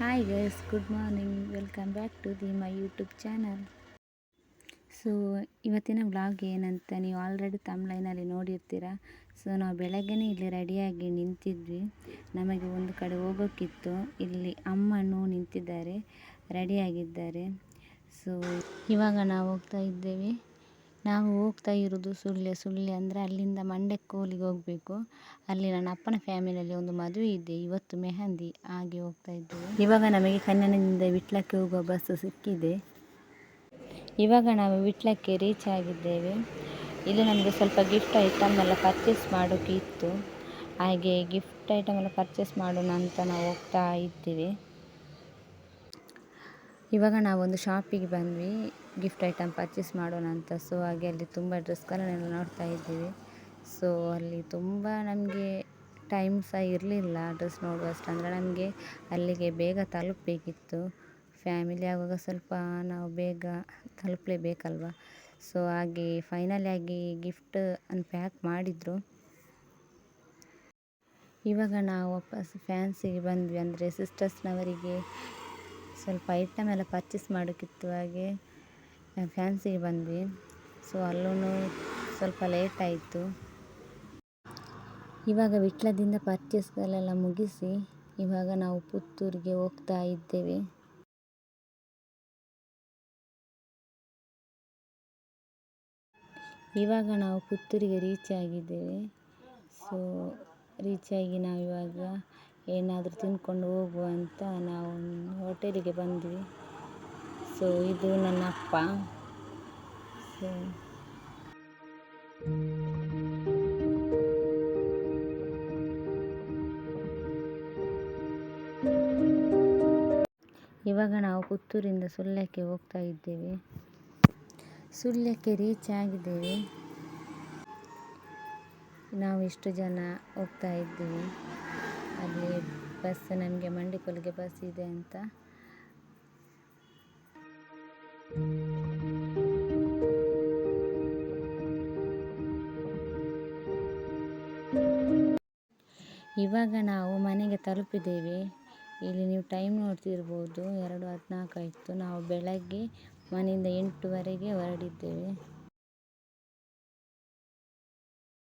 Hi guys good morning welcome back to the my YouTube channel so ಇವತ್ತಿನ vlog ಏನಂತ ನೀವು already ತಮ್ಲೈನಲ್ಲಿ ನೋಡಿರ್ತೀರ. So ನಾವು ಬೆಳಗ್ಗೆನೇ ಇಲ್ಲಿ ರೆಡಿಯಾಗಿ ನಿಂತಿದ್ವಿ. ನಮಗೆ ಒಂದು ಕಡೆ ಹೋಗೋಕ್ಕಿತ್ತು ಇಲ್ಲಿ ಅಮ್ಮನೂ ನಿಂತಿದ್ದಾರೆ ರೆಡಿಯಾಗಿದ್ದಾರೆ ಸೊ ಇವಾಗ ನಾವು ಹೋಗ್ತಾ ಇದ್ದೇವೆ. ನಾವು ಹೋಗ್ತಾ ಇರೋದು ಸುಳ್ಯ ಸುಳ್ಯ ಅಂದರೆ ಅಲ್ಲಿಂದ ಮಂಡ್ಯಕ್ಕೆ ಹೋಗಬೇಕು. ಅಲ್ಲಿ ನನ್ನ ಅಪ್ಪನ ಫ್ಯಾಮಿಲಿಯಲ್ಲಿ ಒಂದು ಮದುವೆ ಇದೆ, ಇವತ್ತು ಮೆಹಂದಿ ಹಾಗೆ ಹೋಗ್ತಾ ಇದ್ದೇವೆ. ಇವಾಗ ನಮಗೆ ಕನ್ಯಾನದಿಂದ ವಿಟ್ಲಕ್ಕೆ ಹೋಗುವ ಬಸ್ ಸಿಕ್ಕಿದೆ. ಇವಾಗ ನಾವು ವಿಟ್ಲಕ್ಕೆ ರೀಚ್ ಆಗಿದ್ದೇವೆ. ಇಲ್ಲಿ ನಮಗೆ ಸ್ವಲ್ಪ ಗಿಫ್ಟ್ ಐಟಮ್ ಎಲ್ಲ ಪರ್ಚೇಸ್ ಮಾಡೋಕೆ ಇತ್ತು. ಹಾಗೆ ಗಿಫ್ಟ್ ಐಟಮ್ ಎಲ್ಲ ಪರ್ಚೇಸ್ ಮಾಡೋಣ ಅಂತ ನಾವು ಹೋಗ್ತಾ ಇದ್ದೀವಿ. ಇವಾಗ ನಾವೊಂದು ಶಾಪಿಗೆ ಬಂದ್ವಿ. ಗಿಫ್ಟ್ ಐಟಮ್ ಪರ್ಚೇಸ್ ಮಾಡೋಣ ಅಂತ. ಸೊ ಹಾಗೆ ಅಲ್ಲಿ ತುಂಬ ಡ್ರೆಸ್ಗಳನ್ನೆಲ್ಲ ನೋಡ್ತಾ ಇದ್ದೀವಿ. ಸೊ ಅಲ್ಲಿ ತುಂಬ ನಮಗೆ ಟೈಮ್ ಸಹ ಇರಲಿಲ್ಲ ಡ್ರೆಸ್ ನೋಡುವಷ್ಟು. ಅಂದರೆ ನಮಗೆ ಅಲ್ಲಿಗೆ ಬೇಗ ತಲುಪಬೇಕಿತ್ತು. ಫ್ಯಾಮಿಲಿ ಆಗುವಾಗ ಸ್ವಲ್ಪ ನಾವು ಬೇಗ ತಲುಪಲೇಬೇಕಲ್ವ? ಸೊ ಹಾಗೆ ಫೈನಲಿ ಆಗಿ ಗಿಫ್ಟ್ ಅನ್ನು ಪ್ಯಾಕ್ ಮಾಡಿದರು. ಇವಾಗ ನಾವು ವಾಪಸ್ ಫ್ಯಾನ್ಸಿಗೆ ಬಂದ್ವಿ. ಅಂದರೆ ಸಿಸ್ಟರ್ಸ್ನವರಿಗೆ ಸ್ವಲ್ಪ ಐಟಮ್ ಎಲ್ಲ ಪರ್ಚೇಸ್ ಮಾಡೋಕ್ಕಿತ್ತು ಹಾಗೆ. ಫ್ಯಾನ್ಸಿಗೆ ಬಂದ್ವಿ. ಸೊ ಅಲ್ಲೂ ಸ್ವಲ್ಪ ಲೇಟ್ ಆಯಿತು. ಇವಾಗ ವಿಟ್ಲದಿಂದ ಪರ್ಚೇಸ್ಗಳೆಲ್ಲ ಮುಗಿಸಿ, ಇವಾಗ ನಾವು ಪುತ್ತೂರಿಗೆ ಹೋಗ್ತಾ ಇದ್ದೇವೆ. ಇವಾಗ ನಾವು ಪುತ್ತೂರಿಗೆ ರೀಚ್ ಆಗಿದ್ದೇವೆ. ಸೊ ರೀಚಾಗಿ ಇವಾಗ ಏನಾದರೂ ತಿಂದ್ಕೊಂಡು ಹೋಗುವ ಅಂತ ನಾವು ಹೋಟೆಲಿಗೆ ಬಂದ್ವಿ. ಸೊ ಇದು ನನ್ನ ಅಪ್ಪ. ಸೊ ಇವಾಗ ನಾವು ಪುತ್ತೂರಿಂದ ಸುಳ್ಯಕ್ಕೆ ಹೋಗ್ತಾ ಇದ್ದೇವೆ. ಸುಳ್ಯಕ್ಕೆ ರೀಚ್ ಆಗಿದ್ದೇವೆ. ನಾವು ಇಷ್ಟು ಜನ ಹೋಗ್ತಾ ಇದ್ದೀವಿ. ಅಲ್ಲಿ ಬಸ್ ನಮಗೆ ಮಂಡಿಕೊಲ್ಲಿಗೆ ಬಸ್ ಇದೆ ಅಂತ. ಇವಾಗ ನಾವು ಮನೆಗೆ ತಲುಪಿದ್ದೇವೆ. ಇಲ್ಲಿ ನೀವು ಟೈಮ್ ನೋಡ್ತಿರ್ಬೋದು, ಎರಡು ಹದಿನಾಲ್ಕು ಆಯಿತು. ನಾವು ಬೆಳಗ್ಗೆ ಮನೆಯಿಂದ ಎಂಟುವರೆಗೆ ಹೊರಡಿದ್ದೇವೆ.